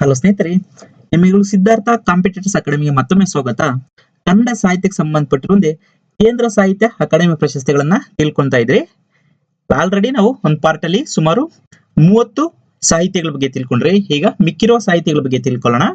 Hello ಸ್ನೇಹಿತರೆ ನಿಮಗಳು Siddhartha competitors ಅಕಾಡೆಮಿಗೆ ಮತ್ತೊಮ್ಮೆ ಸ್ವಾಗತ. ಕನ್ನಡ ಸಾಹಿತ್ಯಕ್ಕೆ ಸಂಬಂಧಪಟ್ಟಿರುವಂತೆ ಕೇಂದ್ರ ಸಾಹಿತ್ಯ ಅಕಾಡೆಮಿ ಪ್ರಶಸ್ತಿಗಳನ್ನ ತಿಳ್ಕೊಂತಾ ಇದ್ರಿ. ಆಲ್ರೆಡಿ ನಾವು ಒಂದು ಪಾರ್ಟ್ ಅಲ್ಲಿ ಸುಮಾರು ಮೂವತ್ತು ಸಾಹಿತ್ಯಗಳ ಬಗ್ಗೆ ತಿಳ್ಕೊಂಡ್ರಿ. ಈಗ ಮಿಕ್ಕಿರೋ ಸಾಹಿತ್ಯಗಳ ಬಗ್ಗೆ ತಿಳ್ಕೊಳ್ಳೋಣ.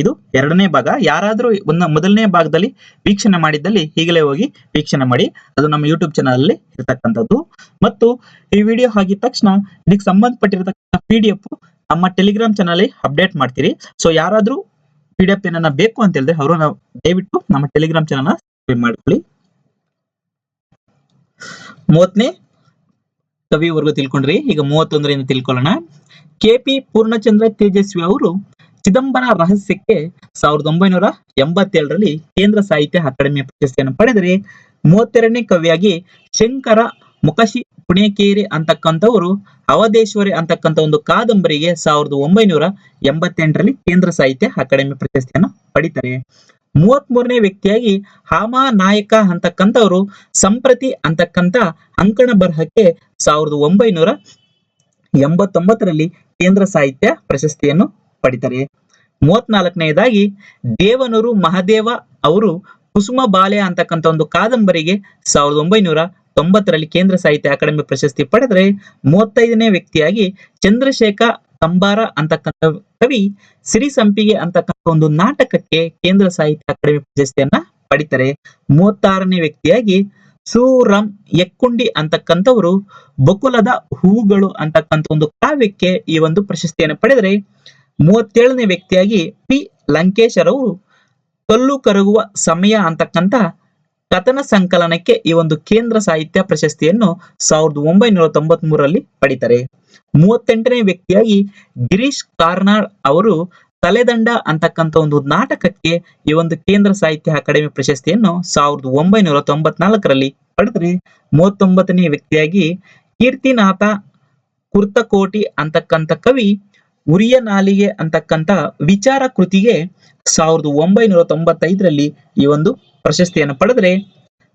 ಇದು ಎರಡನೇ ಭಾಗ. ಯಾರಾದರೂ ಒಂದು ಮೊದಲನೇ ಭಾಗದಲ್ಲಿ ವೀಕ್ಷಣೆ ಮಾಡಿದ್ದಲ್ಲಿ ಈಗಲೇ ಹೋಗಿ ವೀಕ್ಷಣೆ ಮಾಡಿ. ಅದು ನಮ್ಮ ಯೂಟ್ಯೂಬ್ ಚಾನಲ್ ಅಲ್ಲಿ ಇರ್ತಕ್ಕಂಥದ್ದು. ಮತ್ತು ಈ ವಿಡಿಯೋ ಆಗಿದ ತಕ್ಷಣ ಇದಕ್ಕೆ ಸಂಬಂಧಪಟ್ಟಿರತಕ್ಕಂಥ ಪಿ ಡಿ ಎಫ್ ನಮ್ಮ ಟೆಲಿಗ್ರಾಮ್ ಚಾನಲ್ ಅಪ್ಡೇಟ್ ಮಾಡ್ತೀರಿ. ಸೊ ಯಾರಾದ್ರೂ ಪಿ ಡಿ ಎಫ್ ಏನನ್ನ ಬೇಕು ಅಂತ ಹೇಳಿದ್ರೆ ಅವರು ನಾವು ದಯವಿಟ್ಟು ನಮ್ಮ ಟೆಲಿಗ್ರಾಮ್ ಚಾನಲ್ ಸಬ್ಸ್ಕ್ರೈಬ್ ಮಾಡ್ಕೊಳ್ಳಿ. ಮೂವತ್ತನೇ ಕವಿವರೆಗೂ ತಿಳ್ಕೊಂಡ್ರಿ. ಈಗ ಮೂವತ್ತೊಂದರಿಂದ ತಿಳ್ಕೊಳ್ಳೋಣ. ಕೆ ಪಿ ಪೂರ್ಣಚಂದ್ರ ತೇಜಸ್ವಿ ಅವರು ಚಿದಂಬರ ರಹಸ್ಯಕ್ಕೆ ಸಾವಿರದ ಒಂಬೈನೂರ ಎಂಬತ್ತೇಳರಲ್ಲಿ ಕೇಂದ್ರ ಸಾಹಿತ್ಯ ಅಕಾಡೆಮಿ ಪ್ರಶಸ್ತಿಯನ್ನು ಪಡೆದರೆ ಮೂವತ್ತೆರಡನೇ ಕವಿಯಾಗಿ ಶಂಕರ ಮುಖಶಿ ಪುಣೇಕೇರಿ ಅಂತಕ್ಕಂಥವರು, ಅವಧೇಶ್ವರಿ ಅಂತಕ್ಕಂಥ ಒಂದು ಕಾದಂಬರಿಗೆ ಸಾವಿರದ ಒಂಬೈನೂರ ಎಂಬತ್ತೆಂಟರಲ್ಲಿ ಕೇಂದ್ರ ಸಾಹಿತ್ಯ ಅಕಾಡೆಮಿ ಪ್ರಶಸ್ತಿಯನ್ನು ಪಡಿತಾರೆ. ಮೂವತ್ತ್ ಮೂರನೇ ವ್ಯಕ್ತಿಯಾಗಿ ಹಾಮಾ ನಾಯಕ ಅಂತಕ್ಕಂಥವರು ಸಂಪ್ರತಿ ಅಂತಕ್ಕಂಥ ಅಂಕಣ ಬರಹಕ್ಕೆ ಸಾವಿರದ ಒಂಬೈನೂರ ಎಂಬತ್ತೊಂಬತ್ತರಲ್ಲಿ ಕೇಂದ್ರ ಸಾಹಿತ್ಯ ಪ್ರಶಸ್ತಿಯನ್ನು ಪಡಿತಾರೆ. ಮೂವತ್ನಾಲ್ಕನೆಯದಾಗಿ ದೇವನೂರು ಮಹಾದೇವ ಅವರು ಕುಸುಮ ಬಾಲೆ ಅಂತಕ್ಕಂಥ ಒಂದು ಕಾದಂಬರಿಗೆ ಸಾವಿರದ ಒಂಬೈನೂರ ತೊಂಬತ್ತರಲ್ಲಿ ಕೇಂದ್ರ ಸಾಹಿತ್ಯ ಅಕಾಡೆಮಿ ಪ್ರಶಸ್ತಿ ಪಡೆದರೆ ಮೂವತ್ತೈದನೇ ವ್ಯಕ್ತಿಯಾಗಿ ಚಂದ್ರಶೇಖರ್ ಕಂಬಾರ ಅಂತಕ್ಕಂಥ ಕವಿ ಸಿರಿ ಸಂಪಿಗೆ ಅಂತಕ್ಕಂಥ ಒಂದು ನಾಟಕಕ್ಕೆ ಕೇಂದ್ರ ಸಾಹಿತ್ಯ ಅಕಾಡೆಮಿ ಪ್ರಶಸ್ತಿಯನ್ನ ಪಡಿತಾರೆ. ಮೂವತ್ತಾರನೇ ವ್ಯಕ್ತಿಯಾಗಿ ಸೂರಂ ಎಕ್ಕುಂಡಿ ಅಂತಕ್ಕಂಥವರು ಬಕುಲದ ಹೂಗಳು ಅಂತಕ್ಕಂಥ ಒಂದು ಕಾವ್ಯಕ್ಕೆ ಈ ಒಂದು ಪ್ರಶಸ್ತಿಯನ್ನು ಪಡೆದರೆ ಮೂವತ್ತೇಳನೇ ವ್ಯಕ್ತಿಯಾಗಿ ಪಿ ಲಂಕೇಶರವರು ಕಲ್ಲು ಕರಗುವ ಸಮಯ ಅಂತಕ್ಕಂಥ ಕಥನ ಸಂಕಲನಕ್ಕೆ ಈ ಒಂದು ಕೇಂದ್ರ ಸಾಹಿತ್ಯ ಪ್ರಶಸ್ತಿಯನ್ನು ಸಾವಿರದ ಒಂಬೈನೂರ ತೊಂಬತ್ ಮೂರರಲ್ಲಿ ಪಡಿತಾರೆ. ಮೂವತ್ತೆಂಟನೇ ವ್ಯಕ್ತಿಯಾಗಿ ಗಿರೀಶ್ ಕಾರ್ನಾಡ್ ಅವರು ತಲೆದಂಡ ಅಂತಕ್ಕಂಥ ಒಂದು ನಾಟಕಕ್ಕೆ ಈ ಒಂದು ಕೇಂದ್ರ ಸಾಹಿತ್ಯ ಅಕಾಡೆಮಿ ಪ್ರಶಸ್ತಿಯನ್ನು ಸಾವಿರದ ಒಂಬೈನೂರ ತೊಂಬತ್ನಾಲ್ಕರಲ್ಲಿ ಪಡೆದ್ರೆ ಮೂವತ್ತೊಂಬತ್ತನೇ ವ್ಯಕ್ತಿಯಾಗಿ ಕೀರ್ತಿನಾಥ ಕುರ್ತಕೋಟಿ ಅಂತಕ್ಕಂಥ ಕವಿ ಉರಿಯ ನಾಲಿಗೆ ಅಂತಕ್ಕಂಥ ವಿಚಾರ ಕೃತಿಗೆ ಸಾವಿರದ ಒಂಬೈನೂರ ತೊಂಬತ್ತೈದರಲ್ಲಿ ಈ ಒಂದು ಪ್ರಶಸ್ತಿಯನ್ನು ಪಡೆದರೆ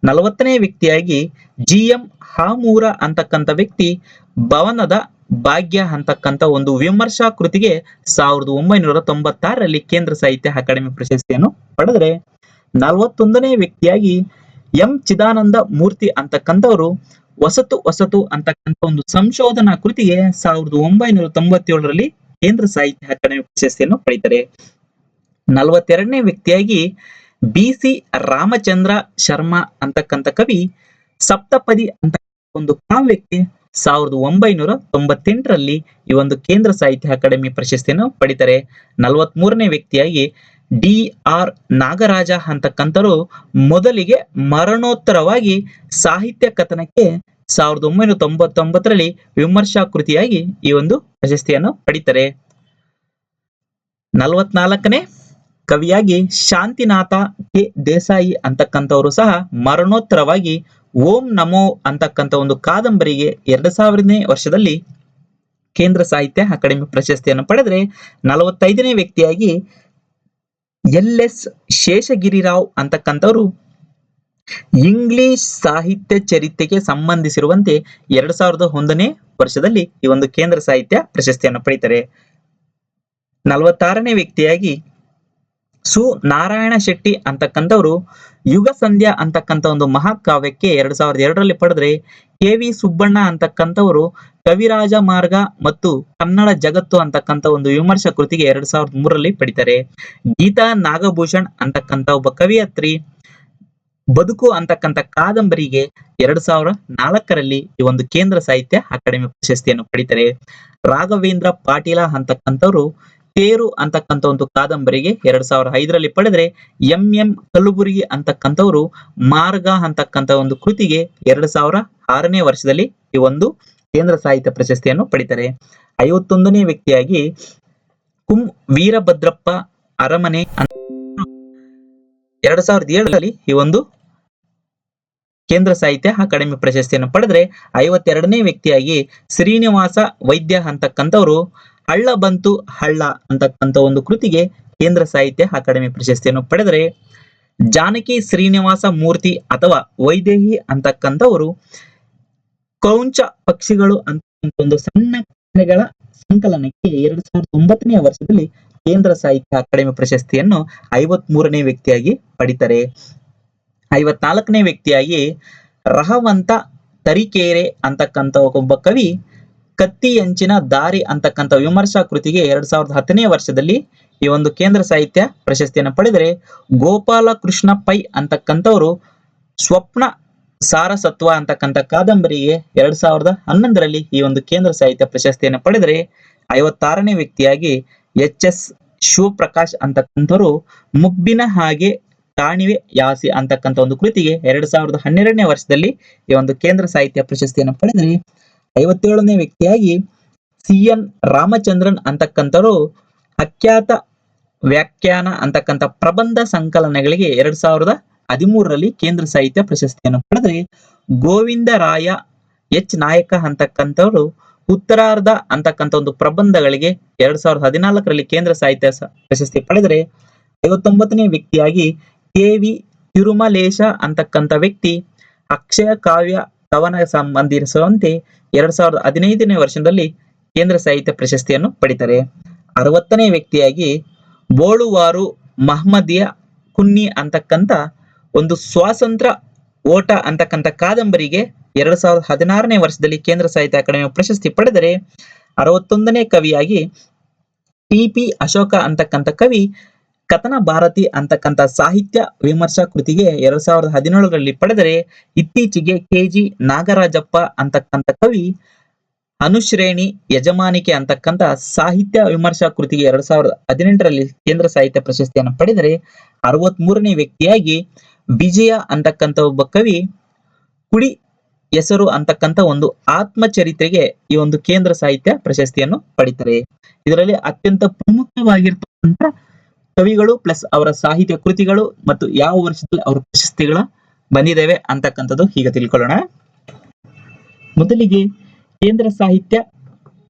ನಲವತ್ತನೇ ವ್ಯಕ್ತಿಯಾಗಿ ಜಿ ಎಂ ಹಾಮೂರ ಅಂತಕ್ಕಂಥ ವ್ಯಕ್ತಿ ಭವನದ ಭಾಗ್ಯ ಅಂತಕ್ಕಂಥ ಒಂದು ವಿಮರ್ಶಾ ಕೃತಿಗೆ ಸಾವಿರದ ಒಂಬೈನೂರ ತೊಂಬತ್ತಾರರಲ್ಲಿ ಕೇಂದ್ರ ಸಾಹಿತ್ಯ ಅಕಾಡೆಮಿ ಪ್ರಶಸ್ತಿಯನ್ನು ಪಡೆದರೆ ನಲವತ್ತೊಂದನೇ ವ್ಯಕ್ತಿಯಾಗಿ ಎಂ ಚಿದಾನಂದ ಮೂರ್ತಿ ಅಂತಕ್ಕಂಥವರು ವಸತು ವಸತು ಅಂತಕ್ಕಂಥ ಒಂದು ಸಂಶೋಧನಾ ಕೃತಿಗೆ ಸಾವಿರದ ಒಂಬೈನೂರ ತೊಂಬತ್ತೇಳರಲ್ಲಿ ಕೇಂದ್ರ ಸಾಹಿತ್ಯ ಅಕಾಡೆಮಿ ಪ್ರಶಸ್ತಿಯನ್ನು ಪಡಿತಾರೆ ನಲವತ್ತೆರಡನೇ ವ್ಯಕ್ತಿಯಾಗಿ ಬಿ ಸಿ ರಾಮಚಂದ್ರ ಶರ್ಮಾ ಅಂತಕ್ಕಂಥ ಕವಿ ಸಪ್ತಪದಿ ಅಂತ ಒಂದು ಕಾವ್ಯಕ್ಕೆ ಸಾವಿರದ ಒಂಬೈನೂರ ತೊಂಬತ್ತೆಂಟರಲ್ಲಿ ಈ ಒಂದು ಕೇಂದ್ರ ಸಾಹಿತ್ಯ ಅಕಾಡೆಮಿ ಪ್ರಶಸ್ತಿಯನ್ನು ಪಡಿತಾರೆ. ನಲವತ್ತ್ ಮೂರನೇ ವ್ಯಕ್ತಿಯಾಗಿ ಡಿ ಆರ್ ನಾಗರಾಜ ಅಂತಕ್ಕಂಥರು ಮೊದಲಿಗೆ ಮರಣೋತ್ತರವಾಗಿ ಸಾಹಿತ್ಯ ಕಥನಕ್ಕೆ ಸಾವಿರದ ಒಂಬೈನೂರ ತೊಂಬತ್ತೊಂಬತ್ತರಲ್ಲಿ ವಿಮರ್ಶಾ ಕೃತಿಯಾಗಿ ಈ ಒಂದು ಪ್ರಶಸ್ತಿಯನ್ನು ಪಡಿತಾರೆ. ನಲವತ್ನಾಲ್ಕನೇ ಕವಿಯಾಗಿ ಶಾಂತಿನಾಥ ಕೆ. ದೇಸಾಯಿ ಅಂತಕ್ಕಂಥವರು ಸಹ ಮರಣೋತ್ತರವಾಗಿ ಓಂ ನಮೋ ಅಂತಕ್ಕಂಥ ಒಂದು ಕಾದಂಬರಿಗೆ ಎರಡ್ ಸಾವಿರನೇ ವರ್ಷದಲ್ಲಿ ಕೇಂದ್ರ ಸಾಹಿತ್ಯ ಅಕಾಡೆಮಿ ಪ್ರಶಸ್ತಿಯನ್ನು ಪಡೆದರೆ ನಲವತ್ತೈದನೇ ವ್ಯಕ್ತಿಯಾಗಿ ಎಲ್ ಎಸ್ ಶೇಷಗಿರಿರಾವ್ ಅಂತಕ್ಕಂಥವರು ಇಂಗ್ಲಿಷ್ ಸಾಹಿತ್ಯ ಚರಿತ್ರೆಗೆ ಸಂಬಂಧಿಸಿರುವಂತೆ ಎರಡ್ ಸಾವಿರದ ಒಂದನೇ ವರ್ಷದಲ್ಲಿ ಈ ಒಂದು ಕೇಂದ್ರ ಸಾಹಿತ್ಯ ಪ್ರಶಸ್ತಿಯನ್ನು ಪಡಿತಾರೆ. ನಲವತ್ತಾರನೇ ವ್ಯಕ್ತಿಯಾಗಿ ಸು ನಾರಾಯಣ ಶೆಟ್ಟಿ ಅಂತಕ್ಕಂಥವ್ರು ಯುಗ ಸಂಧ್ಯಾ ಅಂತಕ್ಕಂಥ ಒಂದು ಮಹಾಕಾವ್ಯಕ್ಕೆ ಎರಡ್ ಸಾವಿರದ ಎರಡರಲ್ಲಿ ಪಡೆದ್ರೆ ಕೆ ವಿ ಸುಬ್ಬಣ್ಣ ಅಂತಕ್ಕಂಥವರು ಕವಿರಾಜ ಮಾರ್ಗ ಮತ್ತು ಕನ್ನಡ ಜಗತ್ತು ಅಂತಕ್ಕಂಥ ಒಂದು ವಿಮರ್ಶ ಕೃತಿಗೆ ಎರಡ್ ಸಾವಿರದ ಮೂರರಲ್ಲಿ ಪಡಿತಾರೆ. ಗೀತಾ ನಾಗಭೂಷಣ್ ಅಂತಕ್ಕಂಥ ಒಬ್ಬ ಕವಿಯತ್ರಿ ಬದುಕು ಅಂತಕ್ಕಂಥ ಕಾದಂಬರಿಗೆ ಎರಡ್ ಸಾವಿರ ನಾಲ್ಕರಲ್ಲಿ ಈ ಒಂದು ಕೇಂದ್ರ ಸಾಹಿತ್ಯ ಅಕಾಡೆಮಿ ಪ್ರಶಸ್ತಿಯನ್ನು ಪಡಿತಾರೆ. ರಾಘವೇಂದ್ರ ಪಾಟೀಲ ಅಂತಕ್ಕಂಥವ್ರು ತೇರು ಅಂತಕ್ಕಂಥ ಒಂದು ಕಾದಂಬರಿಗೆ ಎರಡ್ ಸಾವಿರ ಐದರಲ್ಲಿ ಪಡೆದ್ರೆ ಎಂ ಎಂ ಕಲಬುರಗಿ ಅಂತಕ್ಕಂಥವ್ರು ಮಾರ್ಗ ಅಂತಕ್ಕಂಥ ಒಂದು ಕೃತಿಗೆ ಎರಡ್ ಸಾವಿರ ಆರನೇ ವರ್ಷದಲ್ಲಿ ಈ ಒಂದು ಕೇಂದ್ರ ಸಾಹಿತ್ಯ ಪ್ರಶಸ್ತಿಯನ್ನು ಪಡಿತಾರೆ. ಐವತ್ತೊಂದನೇ ವ್ಯಕ್ತಿಯಾಗಿ ಕುಂ ವೀರಭದ್ರಪ್ಪ ಅರಮನೆ ಎರಡ್ ಸಾವಿರದ ಏಳರಲ್ಲಿ ಈ ಒಂದು ಕೇಂದ್ರ ಸಾಹಿತ್ಯ ಅಕಾಡೆಮಿ ಪ್ರಶಸ್ತಿಯನ್ನು ಪಡೆದ್ರೆ ಐವತ್ತೆರಡನೇ ವ್ಯಕ್ತಿಯಾಗಿ ಶ್ರೀನಿವಾಸ ವೈದ್ಯ ಅಂತಕ್ಕಂಥವ್ರು ಹಳ್ಳ ಬಂತು ಹಳ್ಳ ಅಂತಕ್ಕಂಥ ಒಂದು ಕೃತಿಗೆ ಕೇಂದ್ರ ಸಾಹಿತ್ಯ ಅಕಾಡೆಮಿ ಪ್ರಶಸ್ತಿಯನ್ನು ಪಡೆದರೆ ಜಾನಕಿ ಶ್ರೀನಿವಾಸ ಮೂರ್ತಿ ಅಥವಾ ವೈದೇಹಿ ಅಂತಕ್ಕಂಥವರು ಕೌಂಚ ಪಕ್ಷಿಗಳು ಅಂತ ಒಂದು ಸಣ್ಣ ಕಥೆಗಳ ಸಂಕಲನಕ್ಕೆ ಎರಡ್ ಸಾವಿರದ ಒಂಬತ್ತನೇ ವರ್ಷದಲ್ಲಿ ಕೇಂದ್ರ ಸಾಹಿತ್ಯ ಅಕಾಡೆಮಿ ಪ್ರಶಸ್ತಿಯನ್ನು ಐವತ್ ಮೂರನೇ ವ್ಯಕ್ತಿಯಾಗಿ ಪಡಿತಾರೆ. ಐವತ್ನಾಲ್ಕನೇ ವ್ಯಕ್ತಿಯಾಗಿ ರಹವಂತ ತರೀಕೆರೆ ಅಂತಕ್ಕಂಥ ಒಬ್ಬ ಕವಿ ಕತ್ತಿ ಅಂಚಿನ ದಾರಿ ಅಂತಕ್ಕಂಥ ವಿಮರ್ಶಾ ಕೃತಿಗೆ ಎರಡ್ ಸಾವಿರದ ಹತ್ತನೇ ವರ್ಷದಲ್ಲಿ ಈ ಒಂದು ಕೇಂದ್ರ ಸಾಹಿತ್ಯ ಪ್ರಶಸ್ತಿಯನ್ನು ಪಡೆದರೆ ಗೋಪಾಲ ಕೃಷ್ಣ ಪೈ ಅಂತಕ್ಕಂಥವ್ರು ಸ್ವಪ್ನ ಸಾರಸತ್ವ ಅಂತಕ್ಕಂಥ ಕಾದಂಬರಿಗೆ ಎರಡ್ ಸಾವಿರದ ಹನ್ನೊಂದರಲ್ಲಿ ಈ ಒಂದು ಕೇಂದ್ರ ಸಾಹಿತ್ಯ ಪ್ರಶಸ್ತಿಯನ್ನು ಪಡೆದರೆ ಐವತ್ತಾರನೇ ವ್ಯಕ್ತಿಯಾಗಿ ಎಚ್ ಎಸ್ ಶಿವಪ್ರಕಾಶ್ ಅಂತಕ್ಕಂಥವ್ರು ಮುಬ್ಬಿನ ಹಾಗೆ ತಾಣಿವೆ ಯಾಸಿ ಅಂತಕ್ಕಂಥ ಒಂದು ಕೃತಿಗೆ ಎರಡ್ ಸಾವಿರದ ಹನ್ನೆರಡನೇ ವರ್ಷದಲ್ಲಿ ಈ ಒಂದು ಕೇಂದ್ರ ಸಾಹಿತ್ಯ ಪ್ರಶಸ್ತಿಯನ್ನು ಪಡೆದರೆ ಐವತ್ತೇಳನೇ ವ್ಯಕ್ತಿಯಾಗಿ ಸಿ ಎನ್ ರಾಮಚಂದ್ರನ್ ಅಂತಕ್ಕಂಥರು ಅಖ್ಯಾತ ವ್ಯಾಖ್ಯಾನ ಅಂತಕ್ಕಂಥ ಪ್ರಬಂಧ ಸಂಕಲನಗಳಿಗೆ ಎರಡ್ ಸಾವಿರದ ಹದಿಮೂರರಲ್ಲಿ ಕೇಂದ್ರ ಸಾಹಿತ್ಯ ಪ್ರಶಸ್ತಿಯನ್ನು ಪಡೆದರೆ ಗೋವಿಂದರಾಯ ಎಚ್. ನಾಯಕ ಅಂತಕ್ಕಂಥವರು ಉತ್ತರಾರ್ಧ ಅಂತಕ್ಕಂಥ ಒಂದು ಪ್ರಬಂಧಗಳಿಗೆ ಎರಡ್ ಸಾವಿರದ ಹದಿನಾಲ್ಕರಲ್ಲಿ ಕೇಂದ್ರ ಸಾಹಿತ್ಯ ಪ್ರಶಸ್ತಿ ಪಡೆದರೆ ಐವತ್ತೊಂಬತ್ತನೇ ವ್ಯಕ್ತಿಯಾಗಿ ಕೆ. ವಿ. ತಿರುಮಲೇಶ ಅಂತಕ್ಕಂಥ ವ್ಯಕ್ತಿ ಅಕ್ಷಯ ಕಾವ್ಯ ಕವನ ಸಂಬಂಧಿಸುವಂತೆ ಎರಡ್ ಸಾವಿರದ ಹದಿನೈದನೇ ವರ್ಷದಲ್ಲಿ ಕೇಂದ್ರ ಸಾಹಿತ್ಯ ಪ್ರಶಸ್ತಿಯನ್ನು ಪಡಿತಾರೆ. ಅರವತ್ತನೇ ವ್ಯಕ್ತಿಯಾಗಿ ಬೋಳುವಾರು ಮಹಮ್ಮದಿಯ ಕುನ್ನಿ ಅಂತಕ್ಕಂಥ ಒಂದು ಸ್ವಾತಂತ್ರ್ಯ ಓಟ ಅಂತಕ್ಕಂಥ ಕಾದಂಬರಿಗೆ ಎರಡ್ ಸಾವಿರದ ಹದಿನಾರನೇ ವರ್ಷದಲ್ಲಿ ಕೇಂದ್ರ ಸಾಹಿತ್ಯ ಅಕಾಡೆಮಿ ಪ್ರಶಸ್ತಿ ಪಡೆದರೆ ಅರವತ್ತೊಂದನೇ ಕವಿಯಾಗಿ ಟಿ ಪಿ ಅಶೋಕ ಅಂತಕ್ಕಂಥ ಕವಿ ಕಥನ ಭಾರತಿ ಅಂತಕ್ಕಂಥ ಸಾಹಿತ್ಯ ವಿಮರ್ಶಾ ಕೃತಿಗೆ ಎರಡ್ ಸಾವಿರದ ಹದಿನೇಳರಲ್ಲಿ ಪಡೆದರೆ ಇತ್ತೀಚೆಗೆ ಕೆ ಜಿ ನಾಗರಾಜಪ್ಪ ಅಂತಕ್ಕಂಥ ಕವಿ, ಅನುಶ್ರೇಣಿ ಯಜಮಾನಿಕೆ ಅಂತಕ್ಕಂಥ ಸಾಹಿತ್ಯ ವಿಮರ್ಶಾ ಕೃತಿಗೆ ಎರಡ್ ಸಾವಿರದ ಹದಿನೆಂಟರಲ್ಲಿ ಕೇಂದ್ರ ಸಾಹಿತ್ಯ ಪ್ರಶಸ್ತಿಯನ್ನು ಪಡೆದರೆ ಅರವತ್ ಮೂರನೇ ವ್ಯಕ್ತಿಯಾಗಿ ವಿಜಯ ಅಂತಕ್ಕಂಥ ಒಬ್ಬ ಕವಿ, ಕುಡಿ ಹೆಸರು ಅಂತಕ್ಕಂಥ ಒಂದು ಆತ್ಮಚರಿತ್ರೆಗೆ ಈ ಒಂದು ಕೇಂದ್ರ ಸಾಹಿತ್ಯ ಪ್ರಶಸ್ತಿಯನ್ನು ಪಡಿತಾರೆ. ಇದರಲ್ಲಿ ಅತ್ಯಂತ ಪ್ರಮುಖವಾಗಿರ್ತಕ್ಕಂಥ ಕವಿಗಳು ಪ್ಲಸ್ ಅವರ ಸಾಹಿತ್ಯ ಕೃತಿಗಳು ಮತ್ತು ಯಾವ ವರ್ಷದಲ್ಲಿ ಅವರ ಪ್ರಶಸ್ತಿಗಳ ಬಂದಿದ್ದೇವೆ ಅಂತಕ್ಕಂಥದ್ದು ಈಗ ತಿಳ್ಕೊಳ್ಳೋಣ. ಮೊದಲಿಗೆ ಕೇಂದ್ರ ಸಾಹಿತ್ಯ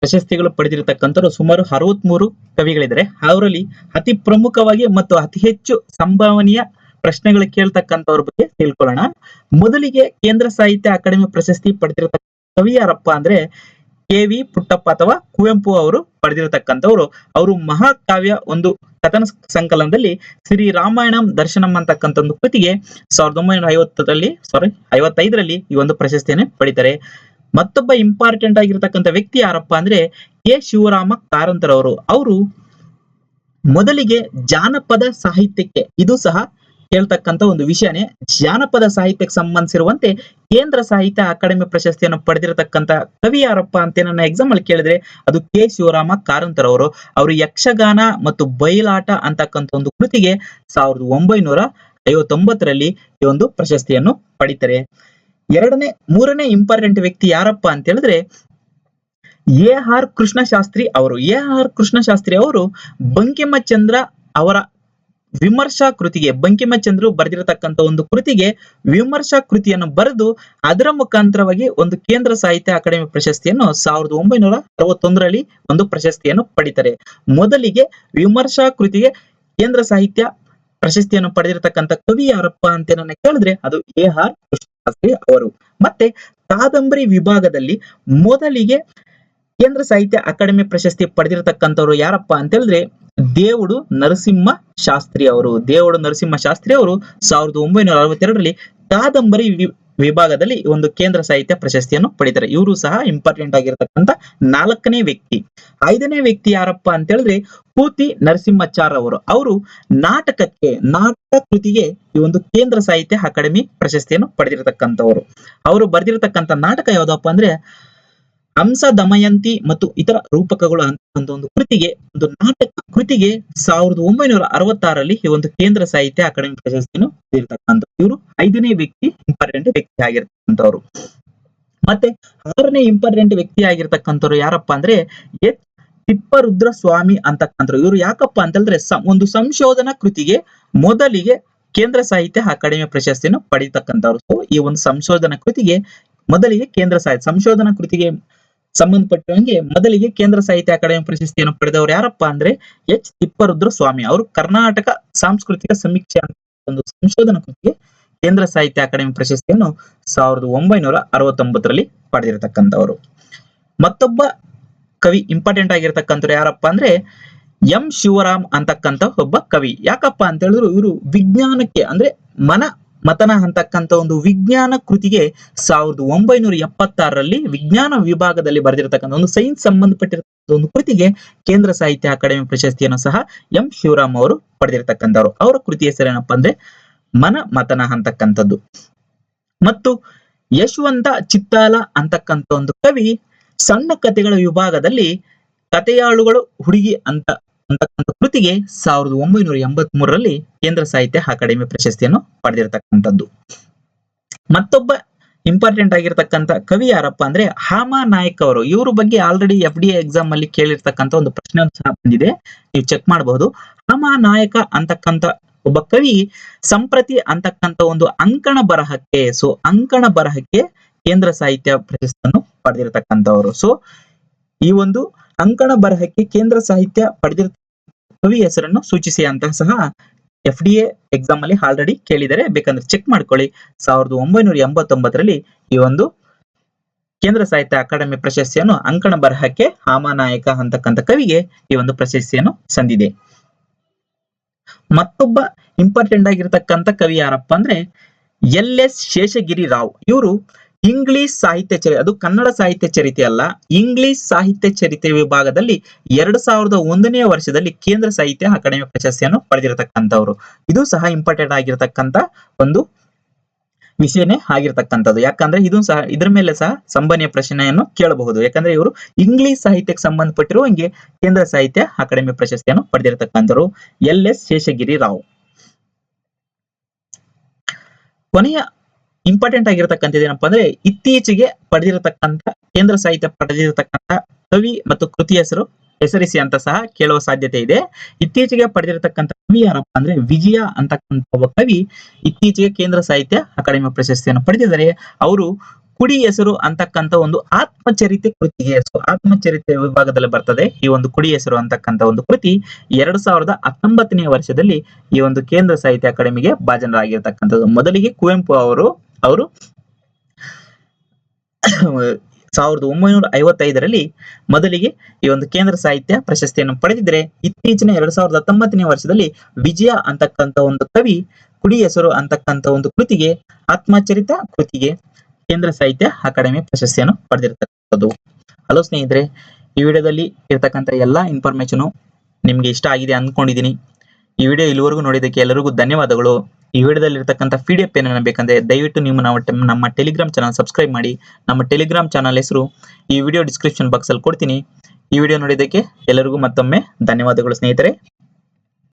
ಪ್ರಶಸ್ತಿಗಳು ಪಡೆದಿರತಕ್ಕಂಥವ್ರು ಸುಮಾರು ಅರವತ್ಮೂರು ಕವಿಗಳಿದ್ದಾರೆ. ಅವರಲ್ಲಿ ಅತಿ ಪ್ರಮುಖವಾಗಿ ಮತ್ತು ಅತಿ ಹೆಚ್ಚು ಸಂಭಾವನೀಯ ಪ್ರಶ್ನೆಗಳು ಕೇಳ್ತಕ್ಕಂಥವ್ರ ಬಗ್ಗೆ ತಿಳ್ಕೊಳ್ಳೋಣ. ಮೊದಲಿಗೆ ಕೇಂದ್ರ ಸಾಹಿತ್ಯ ಅಕಾಡೆಮಿ ಪ್ರಶಸ್ತಿ ಪಡೆದಿರತಕ್ಕ ಕವಿ ಯಾರಪ್ಪ ಅಂದ್ರೆ ಕೆ ವಿ ಪುಟ್ಟಪ್ಪ ಅಥವಾ ಕುವೆಂಪು ಅವರು ಪಡೆದಿರತಕ್ಕಂಥವ್ರು. ಅವರು ಮಹಾಕಾವ್ಯ ಒಂದು ಕಥನ ಸಂಕಲನದಲ್ಲಿ ಶ್ರೀ ರಾಮಾಯಣಂ ದರ್ಶನಂ ಅಂತಕ್ಕಂಥ ಒಂದು ಕೃತಿಗೆ ಸಾವಿರದ ಒಂಬೈನೂರ ಐವತ್ತರಲ್ಲಿ ಸಾರಿ ಐವತ್ತೈದರಲ್ಲಿ ಈ ಒಂದು ಪ್ರಶಸ್ತಿಯನ್ನು ಪಡಿತಾರೆ. ಮತ್ತೊಬ್ಬ ಇಂಪಾರ್ಟೆಂಟ್ ಆಗಿರತಕ್ಕಂಥ ವ್ಯಕ್ತಿ ಯಾರಪ್ಪ ಅಂದ್ರೆ ಎ ಶಿವರಾಮ ಕಾರಂತರವರು. ಅವರು ಮೊದಲಿಗೆ ಜಾನಪದ ಸಾಹಿತ್ಯಕ್ಕೆ, ಇದು ಸಹ ಹೇಳ್ತಕ್ಕಂಥ ಒಂದು ವಿಷಯನೇ ಜಾನಪದ ಸಾಹಿತ್ಯಕ್ಕೆ ಸಂಬಂಧಿಸಿರುವಂತೆ ಕೇಂದ್ರ ಸಾಹಿತ್ಯ ಅಕಾಡೆಮಿ ಪ್ರಶಸ್ತಿಯನ್ನು ಪಡೆದಿರತಕ್ಕಂತ ಕವಿ ಯಾರಪ್ಪ ಅಂತ ನನ್ನ ಎಕ್ಸಾಮ್ ಅಲ್ಲಿ ಕೇಳಿದ್ರೆ ಅದು ಕೆ ಶಿವರಾಮ ಕಾರಂತರವರು. ಅವರು ಯಕ್ಷಗಾನ ಮತ್ತು ಬಯಲಾಟ ಅಂತಕ್ಕಂಥ ಒಂದು ಕೃತಿಗೆ ಸಾವಿರದ ಒಂಬೈನೂರ ಐವತ್ತೊಂಬತ್ತರಲ್ಲಿ ಈ ಒಂದು ಪ್ರಶಸ್ತಿಯನ್ನು ಪಡಿತಾರೆ. ಎರಡನೇ, ಮೂರನೇ ಇಂಪಾರ್ಟೆಂಟ್ ವ್ಯಕ್ತಿ ಯಾರಪ್ಪ ಅಂತ ಹೇಳಿದ್ರೆ ಎ ಆರ್ ಕೃಷ್ಣಶಾಸ್ತ್ರಿ ಅವರು. ಎ ಆರ್ ಕೃಷ್ಣಶಾಸ್ತ್ರಿ ಅವರು ಬಂಕಿಮಚಂದ್ರ ಅವರ ವಿಮರ್ಶಾ ಕೃತಿಗೆ ಬಂಕಿಮಚಂದ್ರು ಬರೆದಿರತಕ್ಕಂತ ಒಂದು ಕೃತಿಗೆ ವಿಮರ್ಶಾ ಕೃತಿಯನ್ನು ಬರೆದು ಅದರ ಮುಖಾಂತರವಾಗಿ ಒಂದು ಕೇಂದ್ರ ಸಾಹಿತ್ಯ ಅಕಾಡೆಮಿ ಪ್ರಶಸ್ತಿಯನ್ನು ಸಾವಿರದ ಒಂಬೈನೂರ ಅರವತ್ತೊಂದರಲ್ಲಿ ಒಂದು ಪ್ರಶಸ್ತಿಯನ್ನು ಪಡಿತಾರೆ. ಮೊದಲಿಗೆ ವಿಮರ್ಶಾ ಕೃತಿಗೆ ಕೇಂದ್ರ ಸಾಹಿತ್ಯ ಪ್ರಶಸ್ತಿಯನ್ನು ಪಡೆದಿರತಕ್ಕಂತ ಕವಿ ಯಾರಪ್ಪ ಅಂತ ನನ್ನ ಕೇಳಿದ್ರೆ ಅದು ಎ ಆರ್ ಕೃಷ್ಣಶಾಸ್ತ್ರಿ ಅವರು. ಮತ್ತೆ ಕಾದಂಬರಿ ವಿಭಾಗದಲ್ಲಿ ಮೊದಲಿಗೆ ಕೇಂದ್ರ ಸಾಹಿತ್ಯ ಅಕಾಡೆಮಿ ಪ್ರಶಸ್ತಿ ಪಡೆದಿರತಕ್ಕಂಥವ್ರು ಯಾರಪ್ಪ ಅಂತ ಹೇಳಿದ್ರೆ ದೇವುಡು ನರಸಿಂಹ ಶಾಸ್ತ್ರಿ ಅವರು. ದೇವುಡು ನರಸಿಂಹ ಶಾಸ್ತ್ರಿ ಅವರು ಸಾವಿರದ ಒಂಬೈನೂರ ಅರವತ್ತೆರಡರಲ್ಲಿ ಕಾದಂಬರಿ ವಿಭಾಗದಲ್ಲಿ ಒಂದು ಕೇಂದ್ರ ಸಾಹಿತ್ಯ ಪ್ರಶಸ್ತಿಯನ್ನು ಪಡಿತಾರೆ. ಇವರು ಸಹ ಇಂಪಾರ್ಟೆಂಟ್ ಆಗಿರತಕ್ಕಂತ ನಾಲ್ಕನೇ ವ್ಯಕ್ತಿ. ಐದನೇ ವ್ಯಕ್ತಿ ಯಾರಪ್ಪ ಅಂತ ಹೇಳಿದ್ರೆ ಕೂತಿ ನರಸಿಂಹಚಾರ್ ಅವರು. ಅವರು ನಾಟಕಕ್ಕೆ, ನಾಟಕ ಕೃತಿಗೆ ಈ ಒಂದು ಕೇಂದ್ರ ಸಾಹಿತ್ಯ ಅಕಾಡೆಮಿ ಪ್ರಶಸ್ತಿಯನ್ನು ಪಡೆದಿರತಕ್ಕಂಥವ್ರು. ಅವರು ಬರೆದಿರತಕ್ಕಂಥ ನಾಟಕ ಯಾವ್ದಪ್ಪ ಅಂದ್ರೆ ಹಂಸ ದಮಯಂತಿ ಮತ್ತು ಇತರ ರೂಪಕಗಳು ಅಂತ ಒಂದು ಕೃತಿಗೆ, ಒಂದು ನಾಟಕ ಕೃತಿಗೆ ಸಾವಿರದ ಒಂಬೈನೂರ ಅರವತ್ತಾರಲ್ಲಿ ಈ ಒಂದು ಕೇಂದ್ರ ಸಾಹಿತ್ಯ ಅಕಾಡೆಮಿ ಪ್ರಶಸ್ತಿಯನ್ನು ಸೇರ್ತಕ್ಕಂಥ ಇವರು ಐದನೇ ವ್ಯಕ್ತಿ ಇಂಪಾರ್ಟೆಂಟ್ ವ್ಯಕ್ತಿ ಆಗಿರ್ತಕ್ಕಂಥವ್ರು. ಮತ್ತೆ ಆರನೇ ಇಂಪಾರ್ಟೆಂಟ್ ವ್ಯಕ್ತಿ ಆಗಿರ್ತಕ್ಕಂಥವ್ರು ಯಾರಪ್ಪ ಅಂದ್ರೆ ಎಚ್. ತಿಪ್ಪರುದ್ರ ಸ್ವಾಮಿ ಅಂತಕ್ಕಂಥವ್ರು. ಇವರು ಯಾಕಪ್ಪ ಅಂತ ಹೇಳಿದ್ರೆ ಒಂದು ಸಂಶೋಧನಾ ಕೃತಿಗೆ ಮೊದಲಿಗೆ ಕೇಂದ್ರ ಸಾಹಿತ್ಯ ಅಕಾಡೆಮಿ ಪ್ರಶಸ್ತಿಯನ್ನು ಪಡೀತಕ್ಕಂಥವ್ರು. ಈ ಒಂದು ಸಂಶೋಧನಾ ಕೃತಿಗೆ ಮೊದಲಿಗೆ ಕೇಂದ್ರ ಸಾಹಿತ್ಯ ಸಂಶೋಧನಾ ಕೃತಿಗೆ ಸಂಬಂಧಪಟ್ಟಂಗೆ ಮೊದಲಿಗೆ ಕೇಂದ್ರ ಸಾಹಿತ್ಯ ಅಕಾಡೆಮಿ ಪ್ರಶಸ್ತಿಯನ್ನು ಪಡೆದವರು ಯಾರಪ್ಪ ಅಂದ್ರೆ ಎಚ್. ತಿಪ್ಪರುದ್ರ ಸ್ವಾಮಿ. ಅವರು ಕರ್ನಾಟಕ ಸಾಂಸ್ಕೃತಿಕ ಸಮೀಕ್ಷೆ ಅಂತ ಒಂದು ಸಂಶೋಧನಾ ಕೃತಿಗೆ ಕೇಂದ್ರ ಸಾಹಿತ್ಯ ಅಕಾಡೆಮಿ ಪ್ರಶಸ್ತಿಯನ್ನು ಸಾವಿರದ ಒಂಬೈನೂರ ಅರವತ್ತೊಂಬತ್ತರಲ್ಲಿ ಪಡೆದಿರತಕ್ಕಂಥವರು. ಮತ್ತೊಬ್ಬ ಕವಿ ಇಂಪಾರ್ಟೆಂಟ್ ಆಗಿರ್ತಕ್ಕಂಥವ್ರು ಯಾರಪ್ಪ ಅಂದ್ರೆ ಎಂ. ಶಿವರಾಮ್ ಅಂತಕ್ಕಂಥ ಒಬ್ಬ ಕವಿ. ಯಾಕಪ್ಪ ಅಂತ ಹೇಳಿದ್ರು ಇವರು ವಿಜ್ಞಾನಕ್ಕೆ ಅಂದ್ರೆ ಮನ ಮತನ ಅಂತಕ್ಕಂಥ ಒಂದು ವಿಜ್ಞಾನ ಕೃತಿಗೆ ಸಾವಿರದ ಒಂಬೈನೂರ ಎಪ್ಪತ್ತಾರರಲ್ಲಿ ವಿಜ್ಞಾನ ವಿಭಾಗದಲ್ಲಿ ಬರೆದಿರತಕ್ಕಂಥ ಒಂದು ಸೈನ್ಸ್ ಸಂಬಂಧಪಟ್ಟಿರತಕ್ಕಂಥ ಒಂದು ಕೃತಿಗೆ ಕೇಂದ್ರ ಸಾಹಿತ್ಯ ಅಕಾಡೆಮಿ ಪ್ರಶಸ್ತಿಯನ್ನು ಸಹ ಎಂ. ಶಿವರಾಮ್ ಅವರು ಪಡೆದಿರತಕ್ಕಂಥವ್ರು. ಅವರ ಕೃತಿ ಹೆಸರೇನಪ್ಪ ಅಂದ್ರೆ ಮನ ಮತನ ಅಂತಕ್ಕಂಥದ್ದು ಮತ್ತು ಯಶವಂತ ಚಿತ್ತಾಲ ಅಂತಕ್ಕಂಥ ಒಂದು ಕವಿ ಸಣ್ಣ ಕಥೆಗಳ ವಿಭಾಗದಲ್ಲಿ ಕಥೆಯಾಳುಗಳು ಹುಡುಗಿ ಅಂತ ಕೃತಿಗೆ ಸಾವಿರದ ಒಂಬೈನೂರ ಎಂಬತ್ ಮೂರರಲ್ಲಿ ಕೇಂದ್ರ ಸಾಹಿತ್ಯ ಅಕಾಡೆಮಿ ಪ್ರಶಸ್ತಿಯನ್ನು ಪಡೆದಿರತಕ್ಕಂಥದ್ದು. ಮತ್ತೊಬ್ಬ ಇಂಪಾರ್ಟೆಂಟ್ ಆಗಿರ್ತಕ್ಕಂಥ ಕವಿ ಯಾರಪ್ಪ ಅಂದ್ರೆ ಹಾಮಾ ನಾಯಕ್ ಅವರು. ಇವ್ರ ಬಗ್ಗೆ ಆಲ್ರೆಡಿ ಎಫ್ ಡಿ ಎಕ್ಸಾಮ್ ಅಲ್ಲಿ ಕೇಳಿರ್ತಕ್ಕಂಥ ಒಂದು ಪ್ರಶ್ನೆ ಸಹ ಬಂದಿದೆ. ನೀವು ಚೆಕ್ ಮಾಡಬಹುದು. ಹಾಮಾ ನಾಯಕ ಅಂತಕ್ಕಂಥ ಒಬ್ಬ ಕವಿ ಸಂಪ್ರತಿ ಅಂತಕ್ಕಂಥ ಒಂದು ಅಂಕಣ ಬರಹಕ್ಕೆ ಸೊ ಅಂಕಣ ಬರಹಕ್ಕೆ ಕೇಂದ್ರ ಸಾಹಿತ್ಯ ಪ್ರಶಸ್ತಿಯನ್ನು ಪಡೆದಿರತಕ್ಕಂಥವರು. ಸೊ ಈ ಒಂದು ಅಂಕಣ ಬರಹಕ್ಕೆ ಕೇಂದ್ರ ಸಾಹಿತ್ಯ ಪಡೆದಿರ ಕವಿ ಹೆಸರನ್ನು ಸೂಚಿಸಿ ಅಂತ ಸಹ ಎಫ್ ಡಿ ಎಕ್ಸಾಮ್ ಅಲ್ಲಿ ಆಲ್ರೆಡಿ ಕೇಳಿದರೆ ಬೇಕಂದ್ರೆ ಚೆಕ್ ಮಾಡ್ಕೊಳ್ಳಿ. ಸಾವಿರದ ಒಂಬೈನೂರ ಎಂಬತ್ತೊಂಬತ್ತರಲ್ಲಿ ಈ ಒಂದು ಕೇಂದ್ರ ಸಾಹಿತ್ಯ ಅಕಾಡೆಮಿ ಪ್ರಶಸ್ತಿಯನ್ನು ಅಂಕಣ ಬರಹಕ್ಕೆ ಹಾಮನಾಯಕ ಅಂತಕ್ಕಂಥ ಕವಿಗೆ ಈ ಒಂದು ಪ್ರಶಸ್ತಿಯನ್ನು ಸಂದಿದೆ. ಮತ್ತೊಬ್ಬ ಇಂಪಾರ್ಟೆಂಟ್ ಆಗಿರ್ತಕ್ಕಂಥ ಕವಿ ಯಾರಪ್ಪ ಅಂದ್ರೆ ಎಲ್ ಎಸ್ ಶೇಷಗಿರಿ ರಾವ್. ಇವರು ಇಂಗ್ಲಿಷ್ ಸಾಹಿತ್ಯ ಚರಿ, ಅದು ಕನ್ನಡ ಸಾಹಿತ್ಯ ಚರಿತೆ ಅಲ್ಲ, ಇಂಗ್ಲಿಷ್ ಸಾಹಿತ್ಯ ಚರಿತೆ ವಿಭಾಗದಲ್ಲಿ ಎರಡು ಸಾವಿರದ ಒಂದನೇ ವರ್ಷದಲ್ಲಿ ಕೇಂದ್ರ ಸಾಹಿತ್ಯ ಅಕಾಡೆಮಿ ಪ್ರಶಸ್ತಿಯನ್ನು ಪಡೆದಿರತಕ್ಕಂಥವ್ರು. ಇದು ಸಹ ಇಂಪಾರ್ಟೆಂಟ್ ಆಗಿರತಕ್ಕಂತ ಒಂದು ವಿಷಯನೇ ಆಗಿರ್ತಕ್ಕಂಥದ್ದು. ಯಾಕಂದ್ರೆ ಇದು ಸಹ, ಇದ್ರ ಮೇಲೆ ಸಹ ಸಂಬಂಧೀಯ ಪ್ರಶ್ನೆಯನ್ನು ಕೇಳಬಹುದು. ಯಾಕಂದ್ರೆ ಇವರು ಇಂಗ್ಲಿಷ್ ಸಾಹಿತ್ಯಕ್ಕೆ ಸಂಬಂಧಪಟ್ಟಿರುವ ಹಂಗೆ ಕೇಂದ್ರ ಸಾಹಿತ್ಯ ಅಕಾಡೆಮಿ ಪ್ರಶಸ್ತಿಯನ್ನು ಪಡೆದಿರತಕ್ಕಂಥವ್ರು. L S Sheshagiri Rao. ಕೊನೆಯ ಇಂಪಾರ್ಟೆಂಟ್ ಆಗಿರತಕ್ಕಂಥದ್ದು ಏನಪ್ಪಾ ಅಂದ್ರೆ ಇತ್ತೀಚೆಗೆ ಪಡೆದಿರತಕ್ಕಂತ ಕೇಂದ್ರ ಸಾಹಿತ್ಯ ಪಡೆದಿರತಕ್ಕಂತ ಕವಿ ಮತ್ತು ಕೃತಿ ಹೆಸರು ಹೆಸರಿಸಿ ಅಂತ ಸಹ ಕೇಳುವ ಸಾಧ್ಯತೆ ಇದೆ. ಇತ್ತೀಚೆಗೆ ಪಡೆದಿರತಕ್ಕಂತ ಕವಿ ಯಾರಪ್ಪ ಅಂದ್ರೆ ವಿಜಯ ಅಂತಕ್ಕಂಥ ಒಬ್ಬ ಕವಿ ಇತ್ತೀಚೆಗೆ ಕೇಂದ್ರ ಸಾಹಿತ್ಯ ಅಕಾಡೆಮಿ ಪ್ರಶಸ್ತಿಯನ್ನು ಪಡೆದಿದ್ದಾರೆ. ಅವರು ಕುಡಿ ಹೆಸರು ಅಂತಕ್ಕಂಥ ಒಂದು ಆತ್ಮಚರಿತೆ ಕೃತಿಗೆ ಸೊ ಆತ್ಮಚರಿತೆ ವಿಭಾಗದಲ್ಲಿ ಬರ್ತದೆ. ಈ ಒಂದು ಕುಡಿ ಹೆಸರು ಅಂತಕ್ಕಂಥ ಒಂದು ಕೃತಿ ಎರಡು ಸಾವಿರದ ಹತ್ತೊಂಬತ್ತನೇ ವರ್ಷದಲ್ಲಿ ಈ ಒಂದು ಕೇಂದ್ರ ಸಾಹಿತ್ಯ ಅಕಾಡೆಮಿಗೆ ಭಾಜನರಾಗಿರ್ತಕ್ಕಂಥದ್ದು. ಮೊದಲಿಗೆ ಕುವೆಂಪು ಅವರು ಅವರು ಸಾವಿರದ ಒಂಬೈನೂರ ಐವತ್ತೈದರಲ್ಲಿ ಮೊದಲಿಗೆ ಈ ಒಂದು ಕೇಂದ್ರ ಸಾಹಿತ್ಯ ಪ್ರಶಸ್ತಿಯನ್ನು ಪಡೆದಿದ್ದರೆ, ಇತ್ತೀಚಿನ ಎರಡ್ ಸಾವಿರದ ಹತ್ತೊಂಬತ್ತನೇ ವರ್ಷದಲ್ಲಿ ವಿಜಯ ಅಂತಕ್ಕಂಥ ಒಂದು ಕವಿ ಕುಡಿ ಹೆಸರು ಅಂತಕ್ಕಂಥ ಒಂದು ಕೃತಿಗೆ, ಆತ್ಮಚರಿತ ಕೃತಿಗೆ ಕೇಂದ್ರ ಸಾಹಿತ್ಯ ಅಕಾಡೆಮಿ ಪ್ರಶಸ್ತಿಯನ್ನು ಪಡೆದಿರ್ತಕ್ಕಂಥದ್ದು. ಹಲೋ ಸ್ನೇಹಿತರೆ, ಈ ವಿಡಿಯೋದಲ್ಲಿ ಇರ್ತಕ್ಕಂಥ ಎಲ್ಲಾ ಇನ್ಫಾರ್ಮೇಶನು ನಿಮ್ಗೆ ಇಷ್ಟ ಆಗಿದೆ ಅಂದ್ಕೊಂಡಿದ್ದೀನಿ. ಈ ವಿಡಿಯೋ ಇಲ್ಲಿವರೆಗೂ ನೋಡಿದ್ದಕ್ಕೆ ಎಲ್ಲರಿಗೂ ಧನ್ಯವಾದಗಳು. ಈ ವಿಡಿಯೋದಲ್ಲಿ ಇರತಕ್ಕಂಥ ಪಿ ಡಿ ಎಫ್ ಏನನ್ನ ಬೇಕಂದ್ರೆ ದಯವಿಟ್ಟು ನೀವು ನಾವು ನಮ್ಮ ಟೆಲಿಗ್ರಾಮ್ ಚಾನಲ್ ಸಬ್ಸ್ಕ್ರೈಬ್ ಮಾಡಿ. ನಮ್ಮ ಟೆಲಿಗ್ರಾಮ್ ಚಾನಲ್ ಹೆಸರು ಈ ವಿಡಿಯೋ ಡಿಸ್ಕ್ರಿಪ್ಷನ್ ಬಾಕ್ಸಲ್ಲಿ ಕೊಡ್ತೀನಿ. ಈ ವಿಡಿಯೋ ನೋಡಿದ್ದಕ್ಕೆ ಎಲ್ಲರಿಗೂ ಮತ್ತೊಮ್ಮೆ ಧನ್ಯವಾದಗಳು ಸ್ನೇಹಿತರೆ.